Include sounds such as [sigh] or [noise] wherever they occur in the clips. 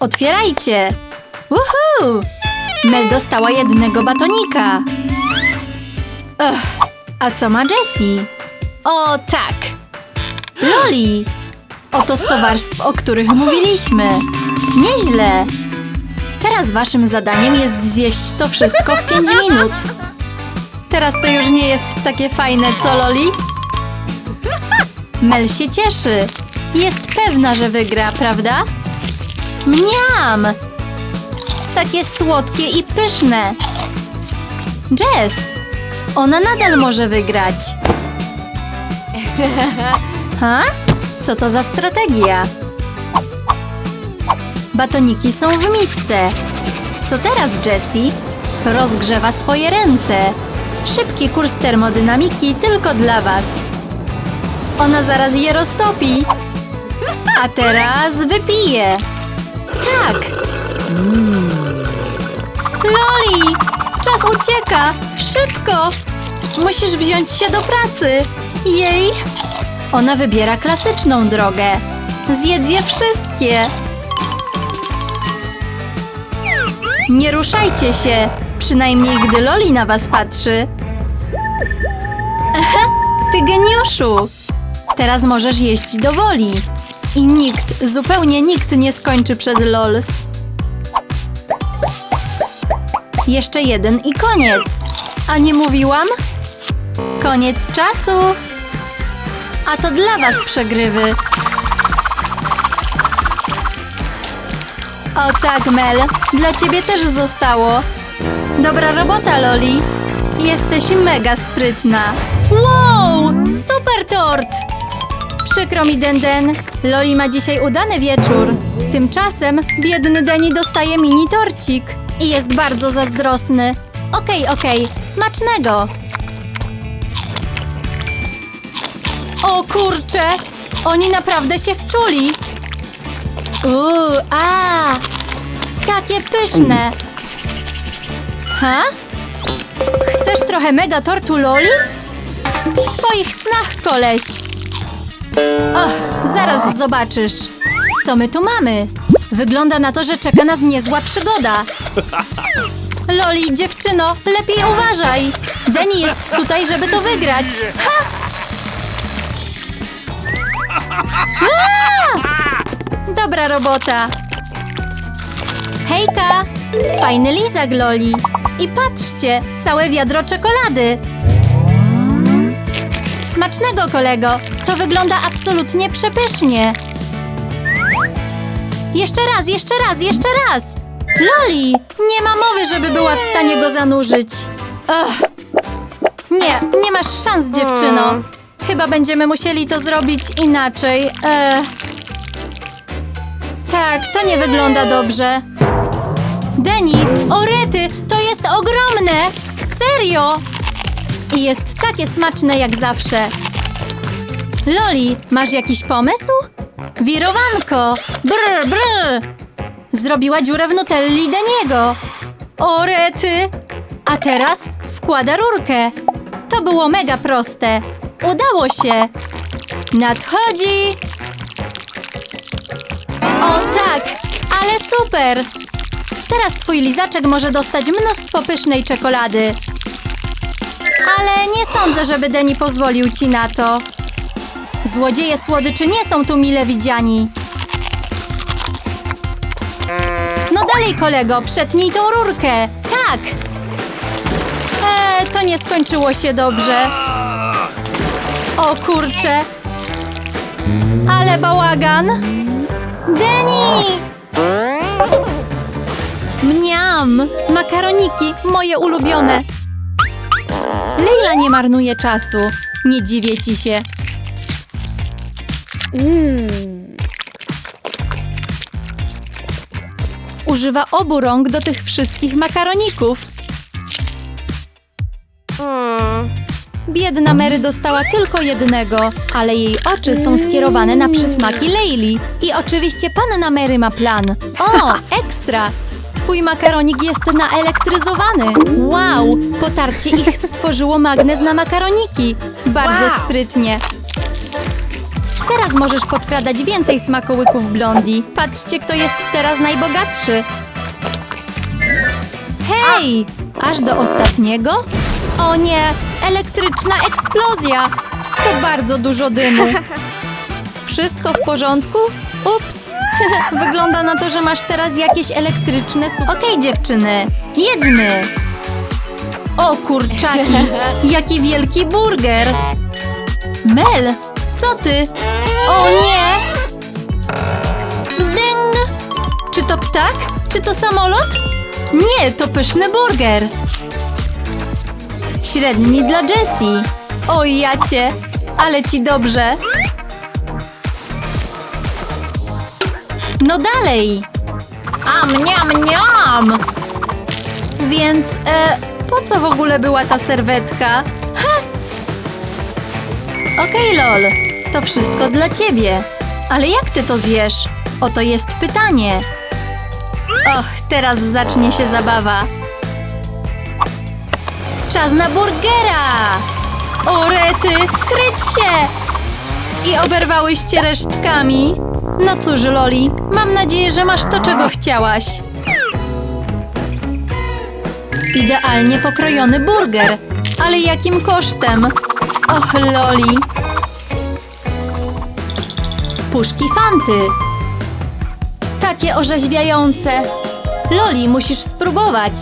Otwierajcie! Woohoo! Mel dostała jednego batonika. Ugh, a co ma Jessie? O tak! Loli! Oto z towarstw, o których mówiliśmy. Nieźle! Teraz waszym zadaniem jest zjeść to wszystko w 5 minut. Teraz to już nie jest takie fajne, co Loli? Mel się cieszy. Jest pewna, że wygra, prawda? Mniam! Takie słodkie i pyszne. Jess! Ona nadal może wygrać. [laughs] Ha? Co to za strategia? Batoniki są w misce. Co teraz, Jessie? Rozgrzewa swoje ręce. Szybki kurs termodynamiki tylko dla was. Ona zaraz je roztopi. A teraz wypije. Tak. Loli! Czas ucieka! Szybko! Musisz wziąć się do pracy. Jej! Ona wybiera klasyczną drogę. Zjedz je wszystkie. Nie ruszajcie się, przynajmniej gdy Loli na was patrzy. Aha, ty geniuszu! Teraz możesz jeść do woli. I nikt, zupełnie nikt nie skończy przed LOLS. Jeszcze jeden i koniec. A nie mówiłam? Koniec czasu. A to dla was przegrywy. O tak, Mel. Dla ciebie też zostało. Dobra robota, Loli. Jesteś mega sprytna. Wow! Super tort! Przykro mi, Denden. Loli ma dzisiaj udany wieczór. Tymczasem biedny Deni dostaje mini torcik. I jest bardzo zazdrosny. Okej, okej. Smacznego. O kurcze! Oni naprawdę się wczuli. Uuu, a! Takie pyszne! Ha? Chcesz trochę mega tortu Loli? W twoich snach, koleś! Och, zaraz zobaczysz. Co my tu mamy? Wygląda na to, że czeka nas niezła przygoda. Loli, dziewczyno, lepiej uważaj. Deni jest tutaj, żeby to wygrać. Ha! Dobra robota. Hejka! Fajny lizak, Loli. I patrzcie, całe wiadro czekolady. Smacznego, kolego. To wygląda absolutnie przepysznie. Jeszcze raz, jeszcze raz, jeszcze raz. Loli, nie ma mowy, żeby była w stanie go zanurzyć. Ugh. Nie, nie masz szans, dziewczyno. Chyba będziemy musieli to zrobić inaczej. E... Tak, to nie wygląda dobrze. Deni, orety, to jest ogromne! Serio! Jest takie smaczne jak zawsze. Loli, masz jakiś pomysł? Wirowanko! Brr, brr! Zrobiła dziurę w nutelli Deniego. Orety! A teraz wkłada rurkę. To było mega proste. Udało się. Nadchodzi! O tak, ale super! Teraz twój lizaczek może dostać mnóstwo pysznej czekolady. Ale nie sądzę, żeby Deni pozwolił ci na to. Złodzieje słodyczy nie są tu mile widziani. No dalej, kolego, przetnij tą rurkę. Tak! Eee, to nie skończyło się dobrze. O kurcze! Ale bałagan! Deni! Mniam! Makaroniki, moje ulubione. Leila nie marnuje czasu. Nie dziwię ci się. Używa obu rąk do tych wszystkich makaroników. Biedna Mary dostała tylko jednego, ale jej oczy są skierowane na przysmaki Leili. I oczywiście panna Mary ma plan. O, ekstra! Twój makaronik jest naelektryzowany. Wow! Potarcie ich stworzyło magnes na makaroniki. Bardzo Wow. sprytnie. Teraz możesz podkradać więcej smakołyków blondi. Patrzcie, kto jest teraz najbogatszy. Hej! Aż do ostatniego? O nie! Elektryczna eksplozja! To bardzo dużo dymu. [laughs] Wszystko w porządku? Ups! [laughs] Wygląda na to, że masz teraz jakieś elektryczne su... Okej, dziewczyny, jedzmy! O kurczaki! [laughs] Jaki wielki burger! Mel, co ty? O nie! Zdęg! Czy to ptak? Czy to samolot? Nie, to pyszny burger. Średni dla Jessie. Oj, jacie, ale ci dobrze. No dalej. Am, niam, niam. Więc, e, po co w ogóle była ta serwetka? Ha! Okej, lol, to wszystko dla ciebie. Ale jak ty to zjesz? Oto jest pytanie. Och, teraz zacznie się zabawa. Czas na burgera! O kryć się! I oberwałyście resztkami. No cóż, Loli, mam nadzieję, że masz to, czego chciałaś. Idealnie pokrojony burger. Ale jakim kosztem? Och, Loli. Puszki Fanty. Takie orzeźwiające. Loli, musisz spróbować.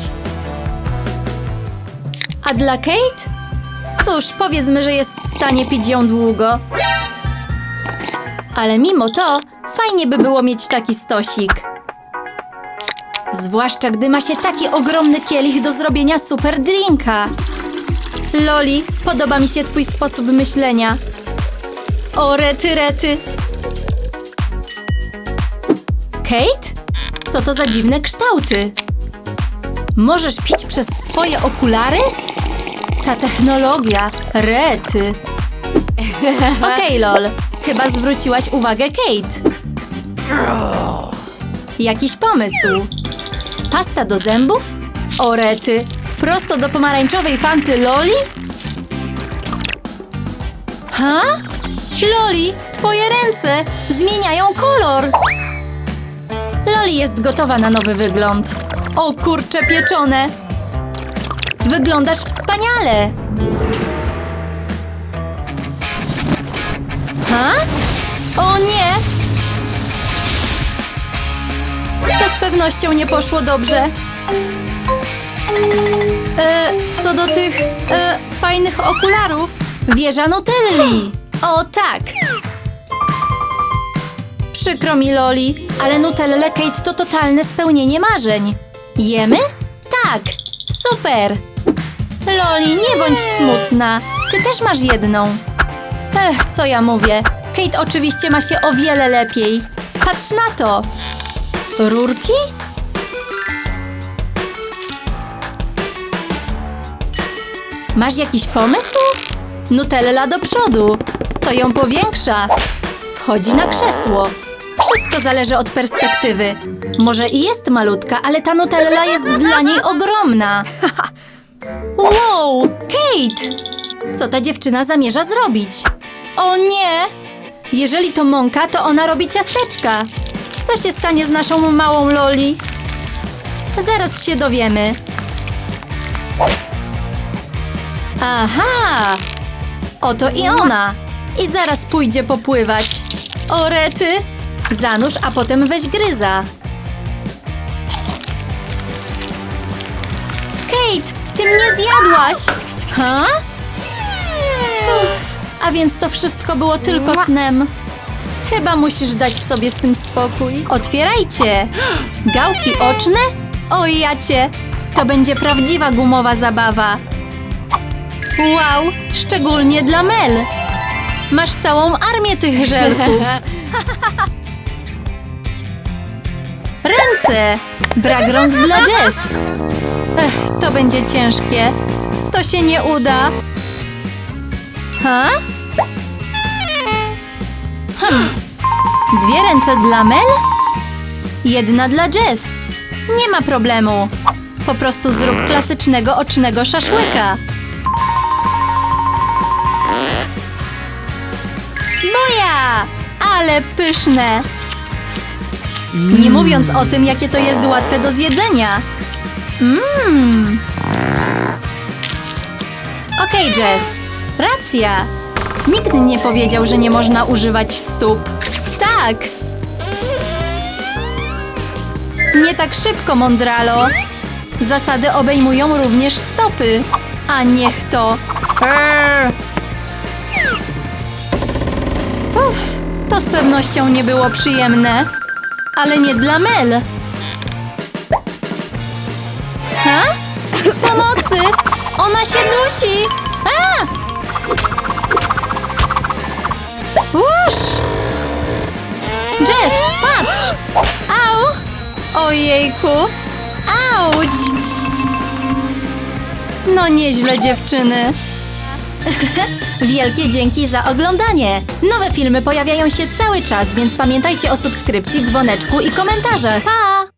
A dla Kate? Cóż, powiedzmy, że jest w stanie pić ją długo. Ale mimo to, fajnie by było mieć taki stosik. Zwłaszcza gdy ma się taki ogromny kielich do zrobienia super drinka. Loli, podoba mi się twój sposób myślenia. O, rety, rety. Kate? Co to za dziwne kształty? Możesz pić przez swoje okulary? Ta technologia, rety. Okej, lol. Chyba zwróciłaś uwagę Kate. Jakiś pomysł. Pasta do zębów? O rety. Prosto do pomarańczowej fanty Loli? Ha? Loli, twoje ręce zmieniają kolor. Loli jest gotowa na nowy wygląd. O kurcze pieczone! Wyglądasz wspaniale! Ha? O nie! To z pewnością nie poszło dobrze. E, co do tych e, fajnych okularów, wieża Nutelli. O tak! Przykro mi, Loli, ale Nutelle Kate to totalne spełnienie marzeń. Jemy? Tak! Super! Loli, nie bądź smutna. Ty też masz jedną. Ech, co ja mówię? Kate oczywiście ma się o wiele lepiej. Patrz na to! Rurki? Masz jakiś pomysł? Nutella do przodu. To ją powiększa. Wchodzi na krzesło. Wszystko zależy od perspektywy. Może i jest malutka, ale ta Nutella jest dla niej ogromna. Wow, Kate! Co ta dziewczyna zamierza zrobić? O nie! Jeżeli to mąka, to ona robi ciasteczka. Co się stanie z naszą małą Loli? Zaraz się dowiemy. Aha! Oto i ona. I zaraz pójdzie popływać. O rety! Zanurz, a potem weź gryza. Kate, ty mnie zjadłaś! Ha? Uff, a więc to wszystko było tylko snem. Chyba musisz dać sobie z tym spokój. Otwierajcie! Gałki oczne? O! To będzie prawdziwa gumowa zabawa. Wow, szczególnie dla Mel. Masz całą armię tych żelków. [laughs] Ręce! Brak rąk dla Jess. Ech, to będzie ciężkie. To się nie uda. Ha? Hm. Dwie ręce dla Mel? Jedna dla Jess. Nie ma problemu. Po prostu zrób klasycznego ocznego szaszłyka. Boja! Ale pyszne! Nie mówiąc o tym, jakie to jest łatwe do zjedzenia. Mmm. Okej, Jess. Racja. Nikt nie powiedział, że nie można używać stóp. Tak. Nie tak szybko, Mondralo. Zasady obejmują również stopy. A niech to. Err. Uff, to z pewnością nie było przyjemne. Ale nie dla Mel. Ha? Pomocy! Ona się dusi! A! Au! Ojejku! Auć! No nieźle dziewczyny. [laughs] Wielkie dzięki za oglądanie! Nowe filmy pojawiają się cały czas, więc pamiętajcie o subskrypcji, dzwoneczku i komentarzach. Pa!